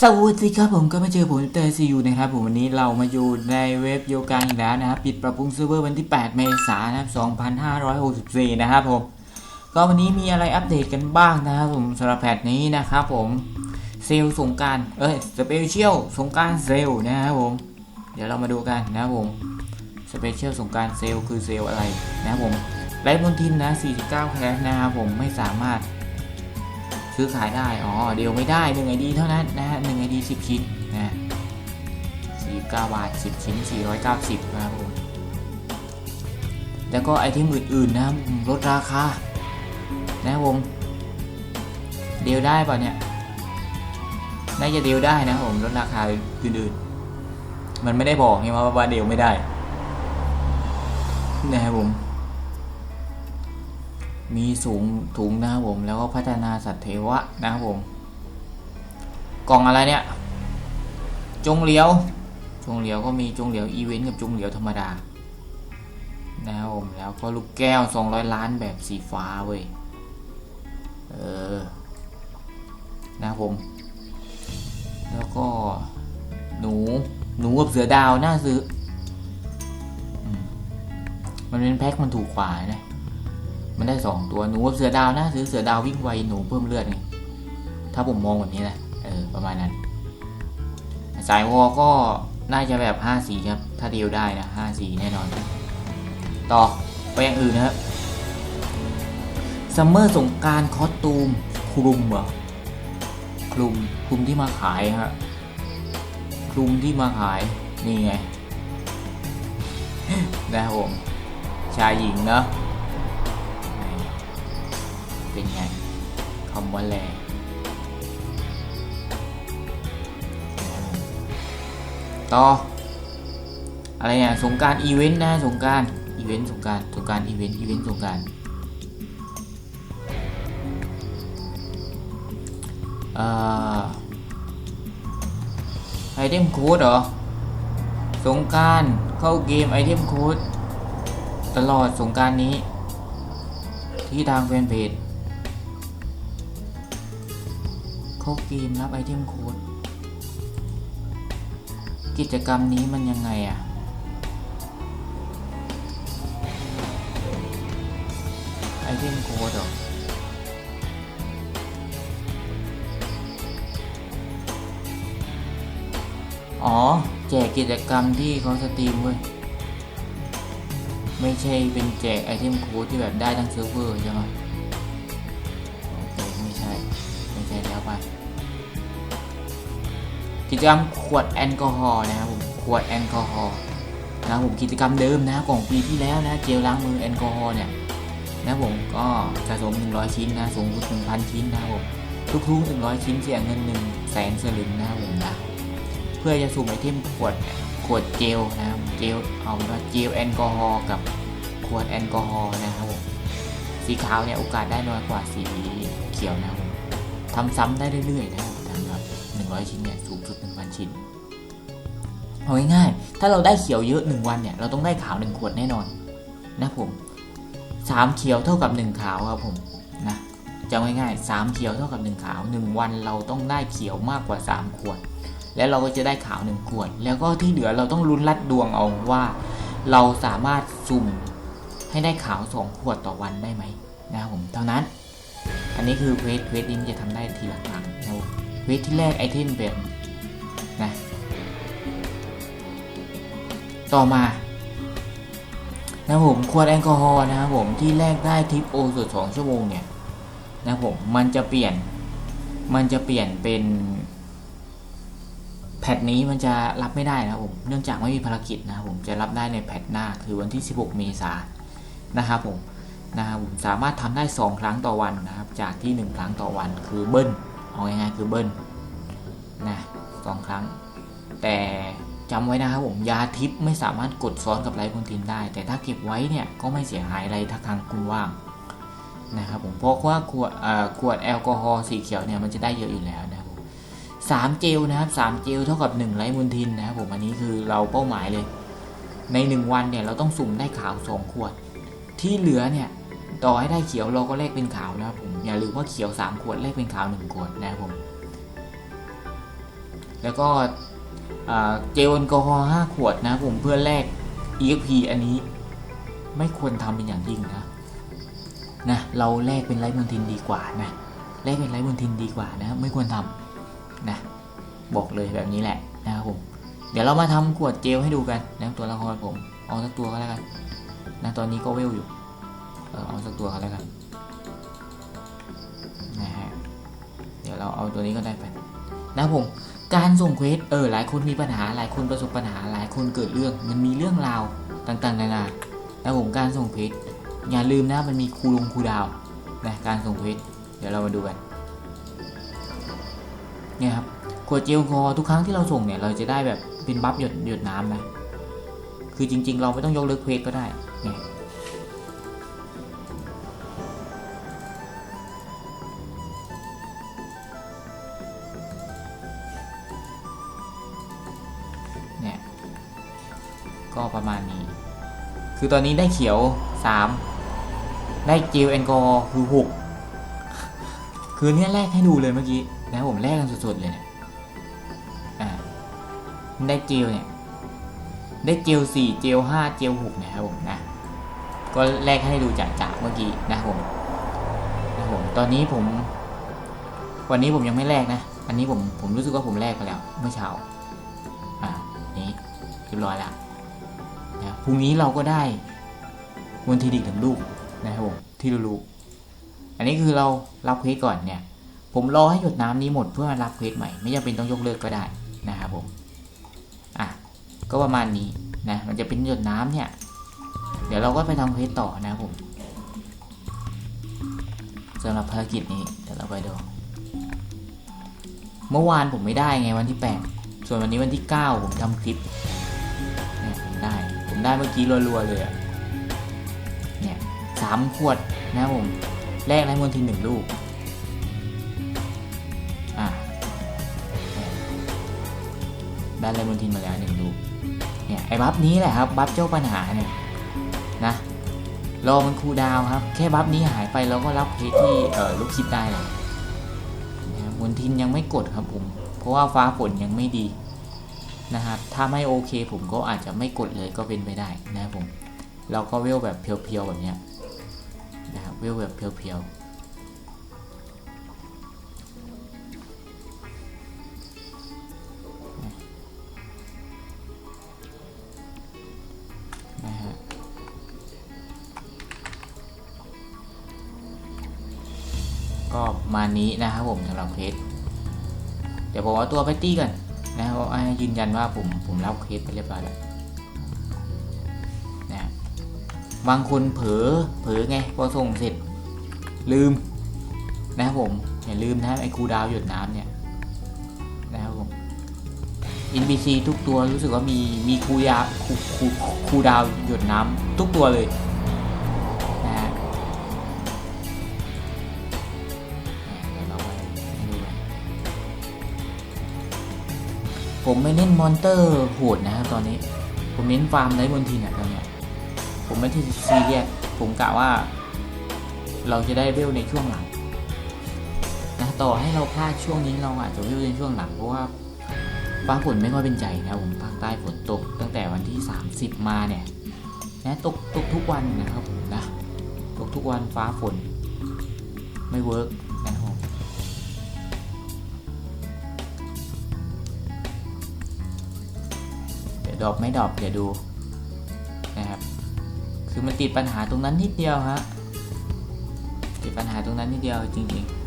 สวัสดีครับผมก็มาเจอผมเตอร์ซียูนะครับผมวันนี้เรามาอยู่ในเว็บโยกาอีกแล้วนะครับ ปิดปรับปรุงเซิร์ฟเวอร์วันที่ 8 เมษายนนะครับ2564 นะครับผม ก็วันนี้มีอะไรอัปเดตกันบ้างนะครับผมสำหรับแพทนี้นะครับผมเซลสงการเอ้ยสเปเชียลสงการเซลนะครับผม เดี๋ยวเรามาดูกันนะครับผมสเปเชียลสงการเซลคือเซลอะไรนะครับผมไลฟ์บนทินนะ 49 แคสนะครับผมไม่สามารถ ซื้อขายได้ อ๋อ เดียวไม่ได้1 ID เท่านั้นนะฮะ1 ID 10ชิ้นนะ49บาท10ชิ้น490นะครับผมแล้วก็ไอเทมอื่นๆนะครับลดราคา นะครับผมเดียวได้ป่ะเนี่ยน่าจะเดียวได้นะครับผมลดราคาอื่นๆมันไม่ได้บอกไงว่าว่าเดียวไม่ได้นะครับผม มีสูงถุงนะครับผมแล้วก็พัฒนาสัตว์เทวะนะครับผม กล่องอะไรเนี่ย จงเหลียว จงเหลียวก็มีจงเหลียวอีเวนต์กับจงเหลียวธรรมดานะครับผมแล้วก็ลูกแก้ว 200 ล้านแบบสีฟ้าเว้ยเออนะครับผม แล้วก็หนูหนูกับเสือดาวน่าซื้อมมันเป็นแพ็คมันถูกกว่านะ มันได้สองตัวหนูกับเสือดาวนะซื้อเสือดาววิ่งไวหนูเพิ่มเลือดไงถ้าผมมองแบบนี้นะเออประมาณนั้นสายวอก็น่าจะแบบ5สีครับ ถ้าเดียวได้นะ5สีแน่นอน ต่อไปอย่างอื่นนะครับซัมเมอร์สงกรารคอสตูมคลุมเหรอคลุมคลุมที่มาขายฮะคลุมที่มาขาย นี่ไง นะครับผมชายหญิงเนาะ เป็นไงคำว่าแลต่อ อะไรเนี่ยสงการอีเวนต์นะสงการอีเวนต์สงการสงการอีเวนต์อีเวนต์สงการเอ่อไอเทมโค้ดเหรอสงการเข้าเกมไอเทมโค้ดตลอดสงการนี้ ที่ทางแฟนเพจ เข้าเกมรับไอเทมโค้ดกิจกรรมนี้มันยังไงอะไอเทมโค้ดหรออ๋อ แจกกิจกรรมที่เขาสตรีมเว้ย ไม่ใช่เป็นแจกไอเทมโค้ดที่แบบได้ทั้งเซิร์ฟเวอร์ใช่ไหม กิจกรรมขวดแอลกอฮอล์นะครับผมขวดแอลกอฮอล์นะครับผมกิจกรรมเดิมนะของปีที่แล้วนะเจลล้างมือแอลกอฮอล์เนี่ยนะผมก็สะสม 100 ชิ้นนะสูงสุด1,000 ชิ้นนะครับผมทุกๆ100 ชิ้นเสียเงิน1แสนสลึงนะครับผมนะเพื่อจะสุ่มไอเทมขวดขวดเจลนะครับเจลเอาเป็นว่าเจลแอลกอฮอล์กับขวดแอลกอฮอล์นะครับผมสีขาวเนี่ยโอกาสได้น้อยกว่าสีเขียวนะครับผมทำซ้ำได้เรื่อยๆนะครับทำแบบ100 ชิ้นเนี่ย ชิ้นเอาง่ายๆ ถ้าเราได้เขียวเยอะ 1 วันเนี่ย เราต้องได้ขาว 1 ขวดแน่นอนนะผม3เขียวเท่ากับ 1 ขาวครับผมนะจำง่ายๆ3เขียวเท่ากับ 1 ขาว 1 วันเราต้องได้เขียวมากกว่า 3 ขวด แล้วเราก็จะได้ขาว 1 ขวด แล้วก็ที่เหลือเราต้องลุ้นลัดดวงเอาว่า เราสามารถสุ่มให้ได้ขาว 2 ขวดต่อวันได้ไหมนะครับผมเท่านั้น อันนี้คือเวสเวสนี้นจะทำได้ทีละครั้งนะเวทที่แรกไอเทมแบบ นะต่อมานะผมขวดแอลกอฮอล์นะครับผมที่แรกได้ทิปโอส่วนสองชั่วโมงเนี่ยนะผมมันจะเปลี่ยนมันจะเปลี่ยนเป็นแพทนี้มันจะรับไม่ได้นะผมเนื่องจากไม่มีภารกิจนะครับผมจะรับได้ในแพทหน้าคือวันที่ 16 เมษายนนะครับผมนะครับผมสามารถทำได้ 2 ครั้งต่อวันนะครับ จากที่ 1 ครั้งต่อวันคือเบิ้ลเอาง่ายๆคือเบิ้ลนะ สองครั้ง แต่จำไว้นะครับผมยาทิพย์ไม่สามารถกดซ้อนกับไลฟ์บนทินได้ แต่ถ้าเก็บไว้เนี่ยก็ไม่เสียหายอะไรถ้าทางคุณว่างนะครับผมเพราะว่าขวดเอ่อขวดแอลกอฮอล์สีเขียวเนี่ยมันจะได้เยอะอยู่แล้วนะครับผมสามเจลนะครับสามเจลเท่ากับหนึ่งไลฟ์บนทินนะครับผมอันนี้คือเราเป้าหมายเลย ในหนึ่งวันเนี่ยเราต้องสุ่มได้ขาวสองขวด ที่เหลือเนี่ยต่อให้ได้เขียวเราก็แลกเป็นขาวนะครับผมอย่าลืมว่าเขียว3ขวดแลกเป็นขาว1ขวดนะครับผม แล้วก็เจลแอลกอฮอล์5ขวดนะผมเพื่อแลก EXP อันนี้ไม่ควรทำเป็นอย่างยิ่งนะนะเราแลกเป็นไร้มนทินดีกว่านะแลกเป็นไร้มนทินดีกว่านะไม่ควรทำนะบอกเลยแบบนี้แหละนะครับผมเดี๋ยวเรามาทำขวดเจลให้ดูกันนะตัวละครผมเอาสักตัวก็แล้วกันนะตอนนี้ก็เวลอยู่เออเอาสักตัวก็แล้วกันนะฮะเดี๋ยวเราเอาตัวนี้ก็ได้ไปนะครับผม การส่งเควสเออหลายคนมีปัญหาหลายคนประสบปัญหาหลายคนเกิดเรื่องมันมีเรื่องราวต่างๆนานาแล้วผมการส่งเควสอย่าลืมนะมันมีคูลงคูดาวนะการส่งเควสเดี๋ยวเรามาดูกันเนี่ยครับขวดเจลแอลกอทุกครั้งที่เราส่งเนี่ยเราจะได้แบบเป็นบัฟหยดหยดน้ำนะคือจริง ๆ เราไม่ต้องยกเลิกเควสก็ได้เนี่ย คือตอนนี้ได้เขียว 3 ได้เจลแอลกอฮอล์คือ 6 คือเนี่ยแรกให้ดูเลยเมื่อกี้นะผมแรกกันสดๆเลยเนี่ยอ่าได้เจลเนี่ย ได้เจล4เจล5เจล6นะครับผมนะ ก็แรกให้ดูจากจากเมื่อกี้นะผมนะผม ตอนนี้ผม วันนี้ผมยังไม่แรกนะ อันนี้ผมผมรู้สึกว่าผมแรกไปแล้วเมื่อเช้า อ่า นี้เรียบร้อยแล้วนะ พรุ่งนี้เราก็ได้มนทีดิกถึงลูกนะครับผมที่รู้อันนี้คือเรารับเควสก่อนเนี่ย ผมรอให้หยดน้ำนี้หมดเพื่อมารับเควสใหม่ ไม่จำเป็นต้องยกเลิกก็ได้นะครับผมอะก็ประมาณนี้นะมันจะเป็นหยดน้ำเนี่ย เดี๋ยวเราก็ไปทำเควสต่อนะครับผมสำหรับภารกิจนี้เดี๋ยวเราไปดูเมื่อวานผมไม่ได้ไงวันที่ 8 ส่วนวันนี้วันที่ 9 ผมทำคลิป ได้เมื่อกี้รัวๆเลยอะเนี่ยสามขวดนะครับผมแรกได้มนทีหนึ่งลูกอะได้เลมอนทินมาแล้วหนึ่งลูกเนี่ยไอ้บัฟนี้แหละครับบัฟเจ้าปัญหาเนี่ยนะรอมันคูดาวครับ แค่บัฟนี้หายไปเราก็รับเพจที่เอ่อลูกคิดได้เลยนะครับมนทินยังไม่กดครับผม เพราะว่าฟ้าฝนยังไม่ดี นะครับถ้าไม่โอเคผมก็อาจจะไม่กดเลยก็เป็นไปได้นะครับผมเราก็เวลแบบเพียวๆแบบเนี้ยนะครับเวลแบบเพียวๆนะฮะก็มานี้นะครับผมสำหรับเคสเดี๋ยวผมเอาตัวไปตี้กัน นะครับเอาให้ยืนยันว่าผมผมรับเคสไปเรียบร้อยแล้วนะบางคนเผลอเผลอไงพอส่งเสร็จลืมนะครับผมอย่าลืมนะครับไอ้คูดาวหยดน้ำเนี่ยนะครับผม NPC ทุกตัวรู้สึกว่ามีมีคูยาคูคูคูดาวหยดน้ำทุกตัวเลย ผมไม่เน้นมอนเตอร์โหดนะครับตอนนี้ ผมเน้นฟาร์มไร้บนทีเนี่ยตอนเนี้ยผมไม่ที่ซีเรียสผมกะว่า เราจะได้เวลในช่วงหลังนะต่อให้เราพลาดช่วงนี้เราอาจจะเวลในช่วงหลังเพราะว่าฟ้าฝนไม่ค่อยเป็นใจนะผมภาคใต้ฝนตกตั้งแต่วันที่ 30 มาเนี่ยนะตกตกทุกวันนะครับผมนะตกทุกวันฟ้าฝนไม่เวิร์ก ดรอปไม่ดรอปเดี๋ยวดูนะครับ คือมันติดปัญหาตรงนั้นนิดเดียวฮะติดปัญหาตรงนั้นนิดเดียวจริงๆ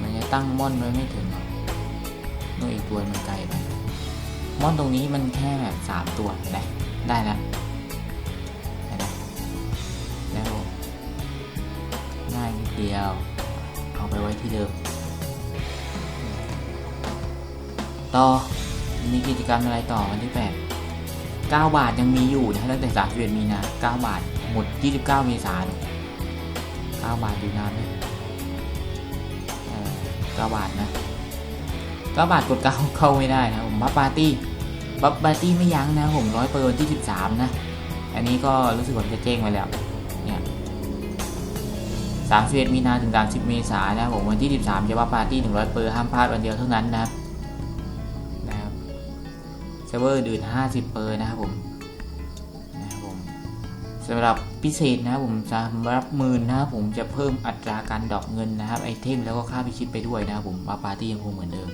มันจะตั้งม่อนไว้ไม่ถึงหรอกนู่นอีกตัวมันไกลไป ม่อนตรงนี้มันแค่แบบสามตัวเห็นไหมได้แล้วเห็นไหมแล้วง่ายนิดเดียว เอาไปไว้ที่เดิม ต่อ มีกิจกรรมอะไรต่อวันที่ 8 9 บาทยังมีอยู่นะตั้งแต่31มีนา9บาท หมด 29เมษายน9บาทอยู่นานไหมเออ9บาทนะตก็บาทกดเก้าเข้าไม่ได้นะผมบัฟปาร์ตี้ บัฟปาร์ตี้ไม่ยั้งนะผมร้อยเปอร์วันที่ 13 นะ อันนี้ก็รู้สึกว่าจะแจ้งไว้แล้วเนี่ย31มีนาถึง30เมษายนนะผมวันที่13จะบัฟปาร์ตี้100เปอร์ห้ามพลาดวันเดียวเท่านั้นนะครับนะครับเซิร์ฟเวอร์อื่น50เปอร์นะครับผมนะครับผมสำหรับพิเศษนะครับผมสำหรับหมื่นนะครับผมจะเพิ่มอัตราการดอปเงินนะครับไอเทมแล้วก็ค่าพิชิตไปด้วยนะครับผมบัฟปาร์ตี้ยังคงเหมือนเดิม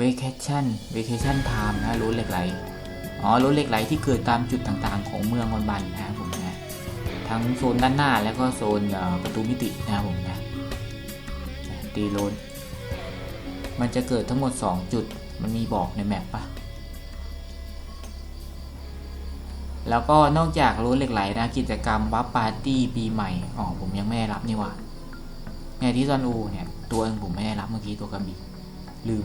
Vacation Vacation Time นะรู้เหล็กไหลอ๋อรถเหล็กไหลที่เกิดตามจุดต่างๆ ของเมืองวันบันนะครับผมนะทั้งโซนด้านหน้าแล้วก็โซนประตูมิตินะครับผมนะตีโลนมันจะเกิดทั้งหมด 2 จุดมันมีบอกในแมปปะแล้วก็นอกจากรถเหล็กไหลนะกิจกรรมวับปาร์ตี้ปีใหม่อ๋อผมยังไม่ได้รับนี่หว่าเนี่ยที่ซอนอูเนี่ยตัวหนึ่งผมไม่ได้รับเมื่อกี้ตัวกระบี่ลืม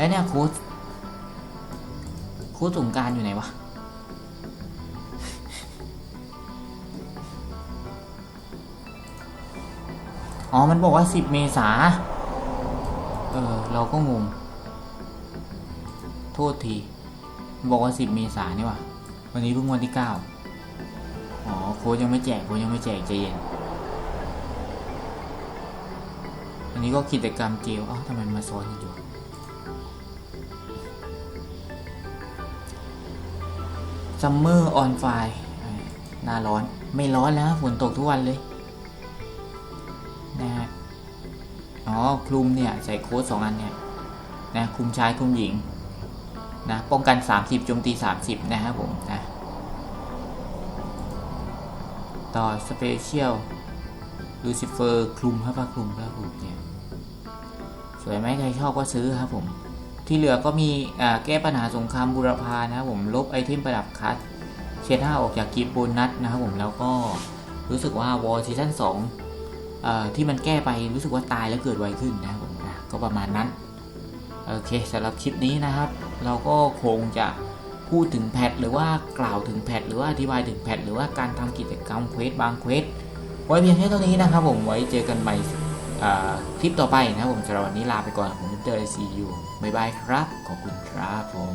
แล้วเนี่ยโค้ดโค้ดสงการอยู่ไหนวะอ๋อ มันบอกว่า 10 เมษา เออ เราก็งง โทษที บอกว่า 10 เมษานี่วะวันนี้เพิ่งวันที่ 9 อ๋อ โค้ดยังไม่แจก โค้ดยังไม่แจกใจเย็น อันนี้ก็กิจกรรมเจลอ้าทำไมมาซ้อนกันอยู่ ซัมเมอร์ออนไฟหน้าร้อนไม่ร้อนแล้วฝนตกทุกวันเลยนะฮะอ๋อคลุมเนี่ยใส่โค้ดสองอันเนี่ยนะคลุมชายคลุมหญิงนะป้องกัน 30โจมตี 30 นะครับผมนะต่อสเปเชียลลูซิเฟอร์คลุมครับผ้าคลุมผ้าคลุมเนี่ยสวยไหมใครชอบก็ซื้อครับผม ที่เหลือก็มีแก้ปัญหาสงครามบูรพานะครับผมลบไอเทมประดับคัสเชดห้าออกจากกีบโบนัสนะครับผมแล้วก็รู้สึกว่าวอลซีซั่นสองที่มันแก้ไปรู้สึกว่าตายแล้วเกิดไวขึ้นนะครับผมนะก็ประมาณนั้นโอเคสำหรับคลิปนี้นะครับ เราก็คงจะพูดถึงแพทหรือว่ากล่าวถึงแพทหรือว่าอธิบายถึงแพทหรือว่าการทำกิจกรรมเควสบางเควสไว้เพียงแค่เท่านี้นะครับผมไว้เจอกันใหม่ คลิปต่อไปนะครับผมสำหรับวันนี้ลาไปก่อนผมมิสเตอร์ซียูบ๊ายบายครับ ขอบคุณครับผม